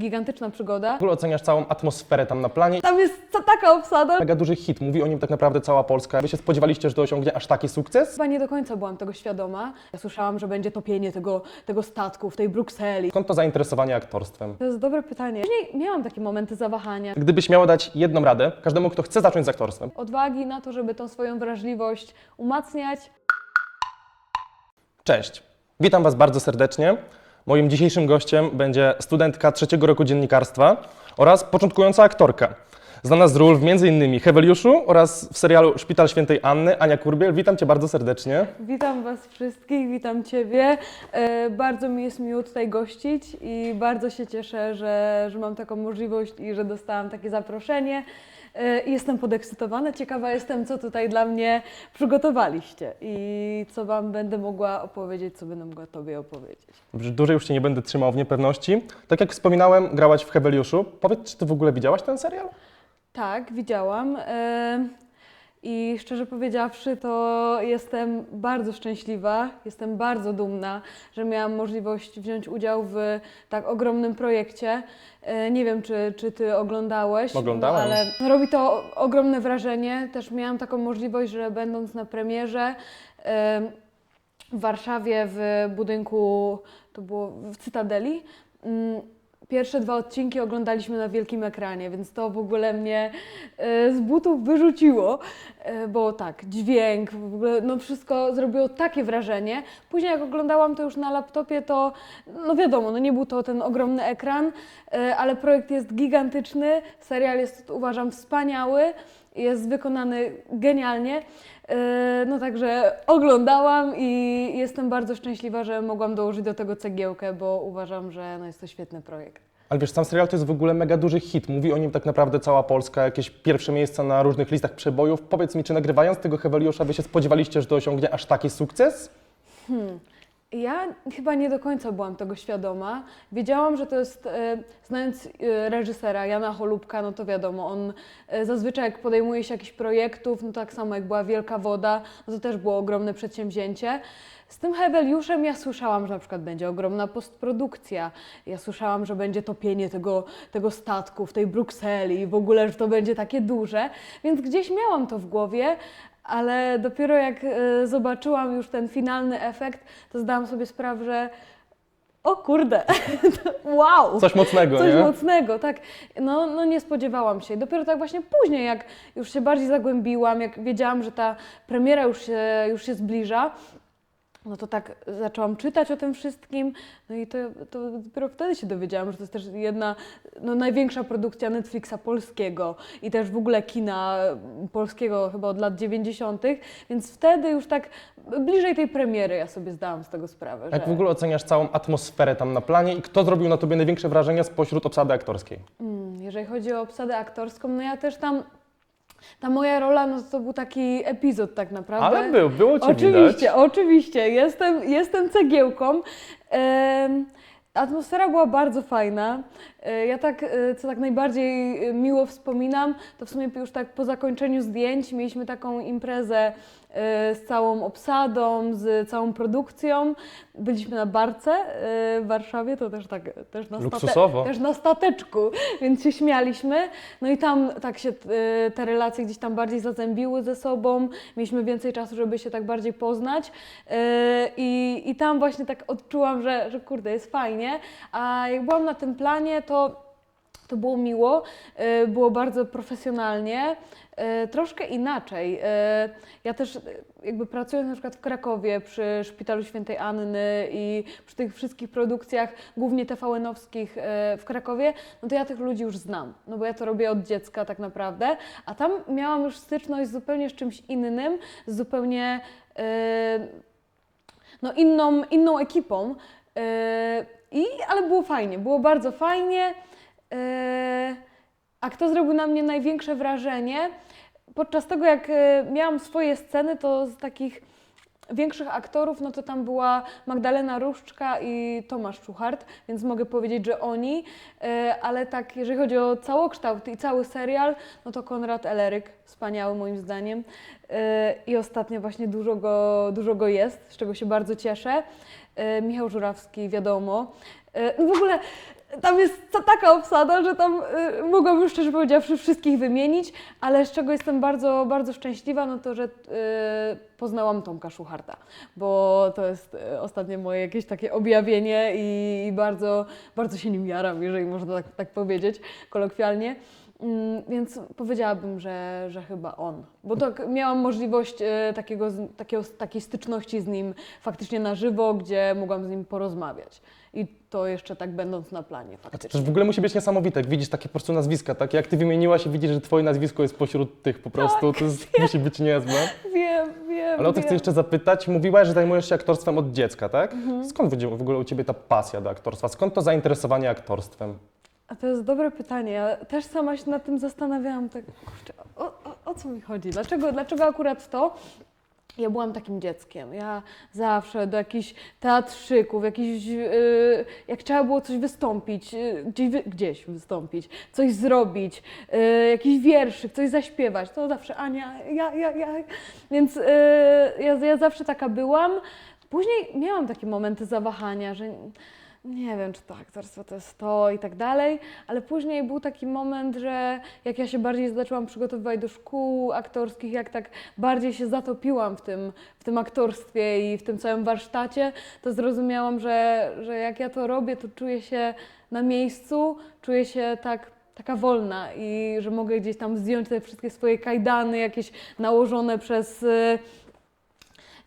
gigantyczna przygoda. W ogóle oceniasz całą atmosferę tam na planie. Tam jest ca- taka obsada. Mega duży hit, mówi o nim tak naprawdę cała Polska. Wy się spodziewaliście, że to osiągnie aż taki sukces? Chyba nie do końca byłam tego świadoma. Ja słyszałam, że będzie topienie tego, tego statku w tej Brukseli. Skąd to zainteresowanie aktorstwem? To jest dobre pytanie. Później miałam takie momenty zawahania. Gdybyś miała dać jedną radę każdemu, kto chce zacząć z aktorstwem, Odwagi na to, żeby tą swoją wrażliwość umacniać. Cześć, witam Was bardzo serdecznie. Moim dzisiejszym gościem będzie studentka trzeciego roku dziennikarstwa oraz początkująca aktorka. Znana z ról w m.in. Heweliuszu oraz w serialu Szpital Świętej Anny, Ania Kurbiel. Witam Cię bardzo serdecznie. Witam Was wszystkich, witam Ciebie. E, bardzo mi jest miło tutaj gościć i bardzo się cieszę, że, że mam taką możliwość i że dostałam takie zaproszenie. E, jestem podekscytowana, ciekawa jestem, co tutaj dla mnie przygotowaliście i co Wam będę mogła opowiedzieć, co będę mogła Tobie opowiedzieć. Dobrze, Dłużej już Cię nie będę trzymał w niepewności. Tak jak wspominałem, grałaś w Heweliuszu. Powiedz, czy Ty w ogóle widziałaś ten serial? Tak, widziałam. I szczerze powiedziawszy, to jestem bardzo szczęśliwa, jestem bardzo dumna, że miałam możliwość wziąć udział w tak ogromnym projekcie. E, Nie wiem, czy, czy ty oglądałeś, Oglądałem. Ale robi to ogromne wrażenie. Też miałam taką możliwość, że będąc na premierze w Warszawie w budynku, to było w Cytadeli, mm, Pierwsze dwa odcinki oglądaliśmy na wielkim ekranie, więc to w ogóle mnie e, z butów wyrzuciło, e, bo tak, dźwięk, w ogóle no wszystko zrobiło takie wrażenie. Później jak oglądałam to już na laptopie, to no wiadomo, no nie był to ten ogromny ekran, e, ale projekt jest gigantyczny, serial jest uważam wspaniały, jest wykonany genialnie. E, No także oglądałam i jestem bardzo szczęśliwa, że mogłam dołożyć do tego cegiełkę, bo uważam, że no jest to świetny projekt. Ale wiesz, sam serial to jest w ogóle mega duży hit. Mówi o nim tak naprawdę cała Polska, jakieś pierwsze miejsca na różnych listach przebojów. Powiedz mi, czy nagrywając tego Heweliusza, Wy się spodziewaliście, że to osiągnie aż taki sukces? Ja chyba nie do końca byłam tego świadoma. Wiedziałam, że to jest, e, znając e, reżysera Jana Holubka, no to wiadomo, on e, zazwyczaj jak podejmuje się jakichś projektów, no tak samo jak była Wielka Woda, no to też było ogromne przedsięwzięcie. Z tym Heweliuszem ja słyszałam, że na przykład będzie ogromna postprodukcja. Ja słyszałam, że będzie topienie tego, tego statku w tej Brukseli i w ogóle, że to będzie takie duże. Więc gdzieś miałam to w głowie, ale dopiero jak e, zobaczyłam już ten finalny efekt, to zdałam sobie sprawę, że o kurde, wow! Coś mocnego, Coś nie? mocnego, tak. No, no nie spodziewałam się. Dopiero tak właśnie później, jak już się bardziej zagłębiłam, jak wiedziałam, że ta premiera już się, już się zbliża, no to tak zaczęłam czytać o tym wszystkim, no i to, to dopiero wtedy się dowiedziałam, że to jest też jedna, no największa produkcja Netflixa polskiego i też w ogóle kina polskiego chyba od lat 90., więc wtedy już tak bliżej tej premiery ja sobie zdałam z tego sprawę, Jak że... w ogóle oceniasz całą atmosferę tam na planie i kto zrobił na Tobie największe wrażenie spośród obsady aktorskiej? Mm, Jeżeli chodzi o obsadę aktorską, no ja też tam. Ta moja rola, no to był taki epizod tak naprawdę. Ale był, było Cię Oczywiście, widać. oczywiście. Jestem, jestem cegiełką. Atmosfera była bardzo fajna. E, Ja tak, e, co tak najbardziej e, miło wspominam, to w sumie już tak po zakończeniu zdjęć mieliśmy taką imprezę z całą obsadą, z całą produkcją. Byliśmy na barce e, w Warszawie, to też tak też na, Luksusowo. też na stateczku, więc się śmialiśmy. No i tam tak się e, te relacje gdzieś tam bardziej zazębiły ze sobą. Mieliśmy więcej czasu, żeby się tak bardziej poznać. E, I, i tam właśnie tak odczułam, że, że kurde, jest fajnie. A jak byłam na tym planie, to to było miło, e, było bardzo profesjonalnie, e, troszkę inaczej. E, Ja też jakby pracując na przykład w Krakowie przy Szpitalu Świętej Anny i przy tych wszystkich produkcjach, głównie TVN-owskich w Krakowie, no to ja tych ludzi już znam, no bo ja to robię od dziecka tak naprawdę, a tam miałam już styczność zupełnie z czymś innym, z zupełnie no inną, inną ekipą. I, ale było fajnie, było bardzo fajnie. E, a kto zrobił na mnie największe wrażenie? Podczas tego, jak e, miałam swoje sceny, to z takich większych aktorów, no to tam była Magdalena Różczka i Tomasz Czuchart, więc mogę powiedzieć, że oni, E, ale tak, jeżeli chodzi o całokształt i cały serial, no to Konrad Eleryk, wspaniały moim zdaniem E, i ostatnio właśnie dużo go, dużo go jest, z czego się bardzo cieszę. Michał Żurawski, wiadomo. No w ogóle tam jest ta- taka obsada, że tam y, mogłabym szczerze powiedziawszy wszystkich wymienić, ale z czego jestem bardzo, bardzo szczęśliwa, no to, że y, poznałam Tomka Szucharta, bo to jest y, ostatnie moje jakieś takie objawienie i, i bardzo, bardzo się nim jaram, jeżeli można tak, tak powiedzieć kolokwialnie. Mm, Więc powiedziałabym, że, że chyba on. Bo tak miałam możliwość e, takiego, takiego, takiej styczności z nim faktycznie na żywo, gdzie mogłam z nim porozmawiać. I to jeszcze tak będąc na planie A to faktycznie. też w ogóle musi być niesamowite, jak widzisz takie po prostu nazwiska, tak? Jak ty wymieniłaś i widzisz, że twoje nazwisko jest pośród tych po prostu, to jest, musi być niezłe. Wiem, wiem, Ale o to chcę jeszcze zapytać. Mówiłaś, że zajmujesz się aktorstwem od dziecka, tak? Mhm. Skąd w ogóle u ciebie ta pasja do aktorstwa? Skąd to zainteresowanie aktorstwem? A to jest dobre pytanie. Ja też sama się nad tym zastanawiałam. Tak, kurczę, o, o, o co mi chodzi? Dlaczego, dlaczego akurat to? Ja byłam takim dzieckiem. Ja zawsze do jakichś teatrzyków, jakichś, yy, jak trzeba było coś wystąpić, yy, gdzieś, wy, gdzieś wystąpić, coś zrobić, yy, jakiś wierszyk, coś zaśpiewać, to zawsze Ania, ja, ja, ja. Więc yy, ja, ja zawsze taka byłam. Później miałam takie momenty zawahania, że nie wiem, czy to aktorstwo to jest to i tak dalej, ale później był taki moment, że jak ja się bardziej zaczęłam przygotowywać do szkół aktorskich, jak tak bardziej się zatopiłam w tym, w tym aktorstwie i w tym całym warsztacie, to zrozumiałam, że, że jak ja to robię, to czuję się na miejscu, czuję się tak taka wolna i że mogę gdzieś tam zdjąć te wszystkie swoje kajdany, jakieś nałożone przez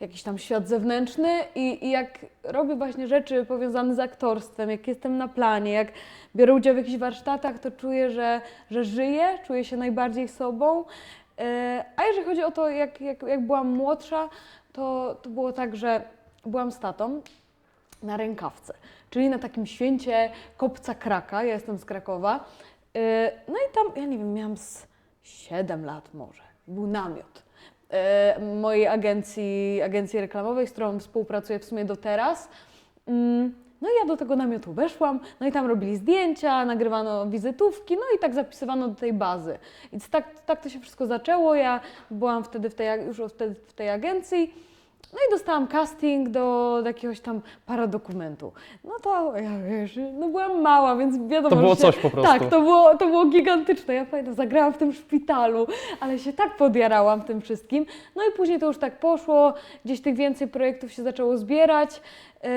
jakiś tam świat zewnętrzny i, i jak robię właśnie rzeczy powiązane z aktorstwem, jak jestem na planie, jak biorę udział w jakichś warsztatach, to czuję, że, że żyję, czuję się najbardziej sobą. E, A jeżeli chodzi o to, jak, jak, jak byłam młodsza, to, to było tak, że byłam z tatą na rękawce, czyli na takim święcie Kopca Kraka, ja jestem z Krakowa. E, No i tam, ja nie wiem, miałam z 7 lat może, był namiot mojej agencji, agencji reklamowej, z którą współpracuję w sumie do teraz. Mm, No i ja do tego namiotu weszłam, no i tam robili zdjęcia, nagrywano wizytówki, no i tak zapisywano do tej bazy. I tak, tak to się wszystko zaczęło. Ja byłam wtedy w tej, już wtedy w tej agencji. No i dostałam casting do, do jakiegoś tam paradokumentu. No to ja wiesz, no byłam mała, więc wiadomo, To było że się, coś po prostu. Tak, to było, to było gigantyczne. Ja pamiętam, zagrałam w tym szpitalu, ale się tak podjarałam tym wszystkim. No i później to już tak poszło, gdzieś tych więcej projektów się zaczęło zbierać. Yy,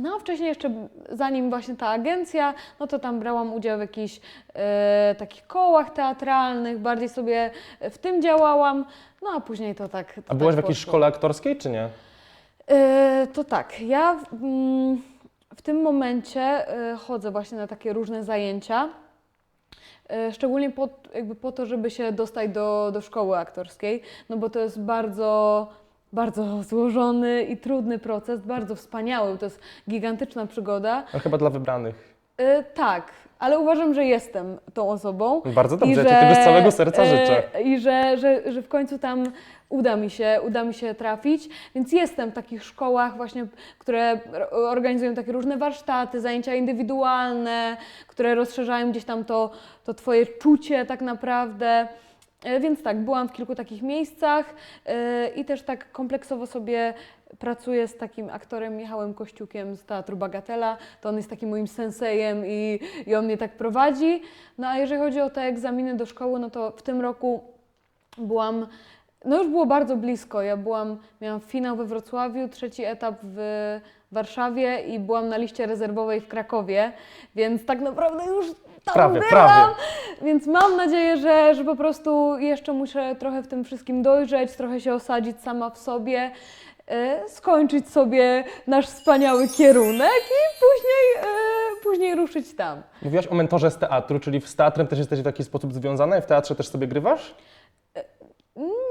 No a wcześniej jeszcze, zanim właśnie ta agencja, no to tam brałam udział w jakichś e, takich kołach teatralnych, bardziej sobie w tym działałam, no a później to tak. To A byłaś w tak jakiejś poszło. szkole aktorskiej, czy nie? E, to tak, ja w, mm, w tym momencie e, chodzę właśnie na takie różne zajęcia. Szczególnie po, jakby po to, żeby się dostać do, do szkoły aktorskiej, no bo to jest bardzo, bardzo złożony i trudny proces, bardzo wspaniały, to jest gigantyczna przygoda. No chyba dla wybranych. E, tak, ale uważam, że jestem tą osobą. Bardzo I dobrze, że, tego z całego serca e, życzę. I że, że, że w końcu tam uda mi, się, uda mi się trafić, więc jestem w takich szkołach właśnie, które organizują takie różne warsztaty, zajęcia indywidualne, które rozszerzają gdzieś tam to, to Twoje czucie tak naprawdę. E, Więc tak, byłam w kilku takich miejscach e, i też tak kompleksowo sobie pracuję z takim aktorem Michałem Kościukiem z Teatru Bagatela. To on jest takim moim sensejem i, i on mnie tak prowadzi. No a jeżeli chodzi o te egzaminy do szkoły, no to w tym roku byłam, no już było bardzo blisko. Ja byłam, miałam finał we Wrocławiu, trzeci etap w Warszawie i byłam na liście rezerwowej w Krakowie, więc tak naprawdę już tam Prawie, byłam. prawie. Więc mam nadzieję, że, że po prostu jeszcze muszę trochę w tym wszystkim dojrzeć, trochę się osadzić sama w sobie, e, skończyć sobie nasz wspaniały kierunek i później, e, później ruszyć tam. Mówiłaś o mentorze z teatru, czyli z teatrem też jesteś w jakiś sposób związana i w teatrze też sobie grywasz?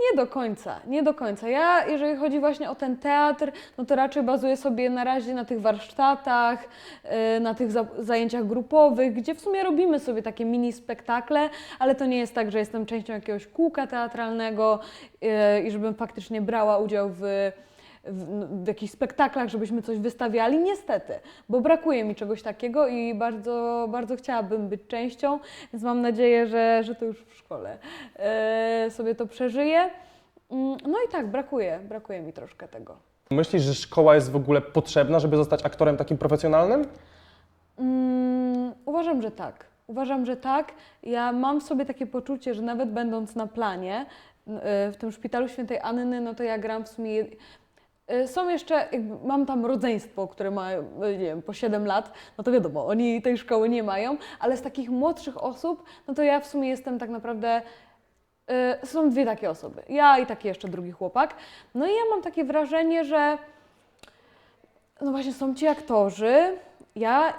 Nie do końca, nie do końca. Ja, jeżeli chodzi właśnie o ten teatr, no to raczej bazuję sobie na razie na tych warsztatach, yy, na tych za- zajęciach grupowych, gdzie w sumie robimy sobie takie mini spektakle, ale to nie jest tak, że jestem częścią jakiegoś kółka teatralnego yy, i żebym faktycznie brała udział w, w, w jakichś spektaklach, żebyśmy coś wystawiali. Niestety, bo brakuje mi czegoś takiego i bardzo, bardzo chciałabym być częścią, więc mam nadzieję, że, że to już w szkole e, sobie to przeżyję. Mm, No i tak, brakuje, brakuje mi troszkę tego. Myślisz, że szkoła jest w ogóle potrzebna, żeby zostać aktorem takim profesjonalnym? Mm, uważam, że tak. Uważam, że tak. Ja mam w sobie takie poczucie, że nawet będąc na planie y, w tym szpitalu świętej Anny, no to ja gram w sumie. Y, Są jeszcze, mam tam rodzeństwo, które ma, y, nie wiem, po 7 lat, no to wiadomo, oni tej szkoły nie mają, ale z takich młodszych osób, no to ja w sumie jestem tak naprawdę Y, są dwie takie osoby. Ja i taki jeszcze drugi chłopak. No i ja mam takie wrażenie, że no właśnie są ci aktorzy, ja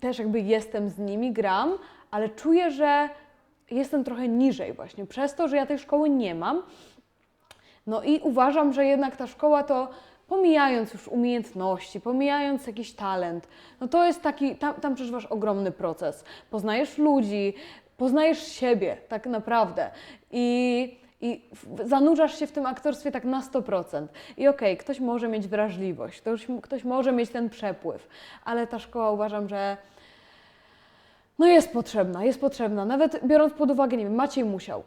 też jakby jestem z nimi, gram, ale czuję, że jestem trochę niżej właśnie przez to, że ja tej szkoły nie mam. No i uważam, że jednak ta szkoła to pomijając już umiejętności, pomijając jakiś talent, no to jest taki, tam, tam przeżywasz ogromny proces. Poznajesz ludzi, poznajesz siebie tak naprawdę i, i zanurzasz się w tym aktorstwie tak na 100%. I okej, ktoś może mieć wrażliwość, ktoś, ktoś może mieć ten przepływ, ale ta szkoła uważam, że no jest potrzebna, jest potrzebna. Nawet biorąc pod uwagę, nie wiem, Maciej Musiał,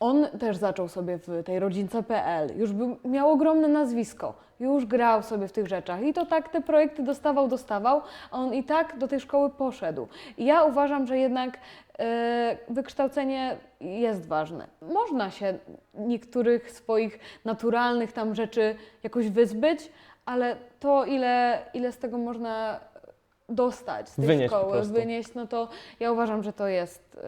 on też zaczął sobie w tej rodzince.pl, już był, miał ogromne nazwisko, już grał sobie w tych rzeczach i to tak te projekty dostawał, dostawał, a on i tak do tej szkoły poszedł. I ja uważam, że jednak e, wykształcenie jest ważne. Można się niektórych swoich naturalnych tam rzeczy jakoś wyzbyć, ale to ile, ile z tego można dostać z tej Wynieść szkoły, wynieść, no to ja uważam, że to jest y,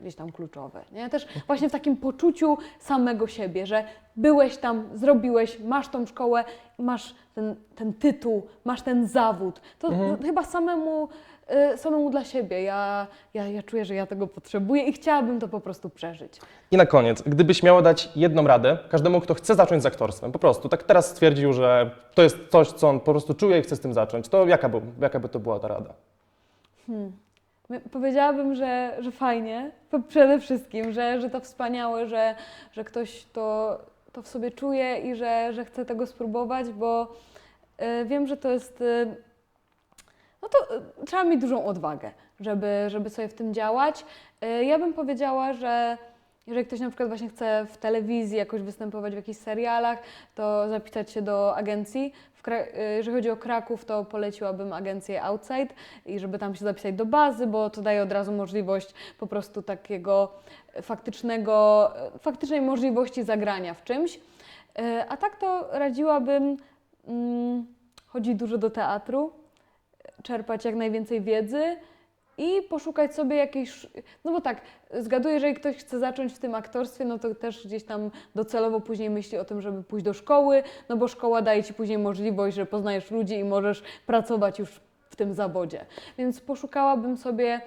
gdzieś tam kluczowe. Nie? Też właśnie w takim poczuciu samego siebie, że byłeś tam, zrobiłeś, masz tą szkołę, masz ten, ten tytuł, masz ten zawód. To Mhm. chyba samemu, y, samemu dla siebie. Ja, ja, ja czuję, że ja tego potrzebuję i chciałabym to po prostu przeżyć. I na koniec, gdybyś miała dać jedną radę każdemu, kto chce zacząć z aktorstwem, po prostu, tak teraz stwierdził, że to jest coś, co on po prostu czuje i chce z tym zacząć, to jaka by, jaka by to była ta rada? My- Powiedziałabym, że, że fajnie, przede wszystkim, że, że to wspaniałe, że, że ktoś to, to w sobie czuje i że, że chce tego spróbować, bo y, wiem, że to jest. Y, no to y, trzeba mieć dużą odwagę, żeby, żeby sobie w tym działać. Ja bym powiedziała, że jeżeli ktoś na przykład właśnie chce w telewizji jakoś występować w jakichś serialach, to zapisać się do agencji. Y, jeżeli chodzi o Kraków, to poleciłabym agencję Outside i żeby tam się zapisać do bazy, bo to daje od razu możliwość po prostu takiego faktycznego, faktycznej możliwości zagrania w czymś. Y, A tak to radziłabym mm, chodzić dużo do teatru, czerpać jak najwięcej wiedzy i poszukać sobie jakiejś. No bo tak, zgaduję, jeżeli ktoś chce zacząć w tym aktorstwie, no to też gdzieś tam docelowo później myśli o tym, żeby pójść do szkoły, no bo szkoła daje ci później możliwość, że poznajesz ludzi i możesz pracować już w tym zawodzie. Więc poszukałabym sobie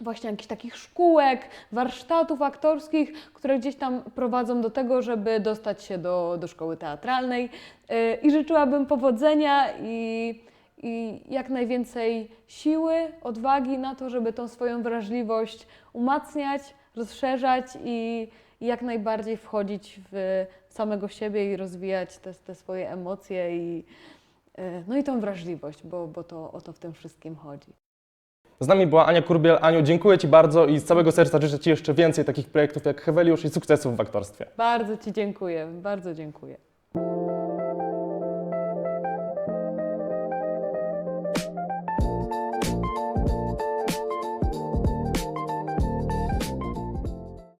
właśnie jakichś takich szkółek, warsztatów aktorskich, które gdzieś tam prowadzą do tego, żeby dostać się do, do szkoły teatralnej. Yy, I życzyłabym powodzenia i, i jak najwięcej siły, odwagi na to, żeby tą swoją wrażliwość umacniać, rozszerzać i, jak najbardziej wchodzić w samego siebie i rozwijać te, te swoje emocje i, yy, no i tą wrażliwość, bo, bo to o to w tym wszystkim chodzi. Z nami była Ania Kurbiel. Aniu, dziękuję Ci bardzo i z całego serca życzę Ci jeszcze więcej takich projektów jak Heweliusz i sukcesów w aktorstwie. Bardzo Ci dziękuję, bardzo dziękuję.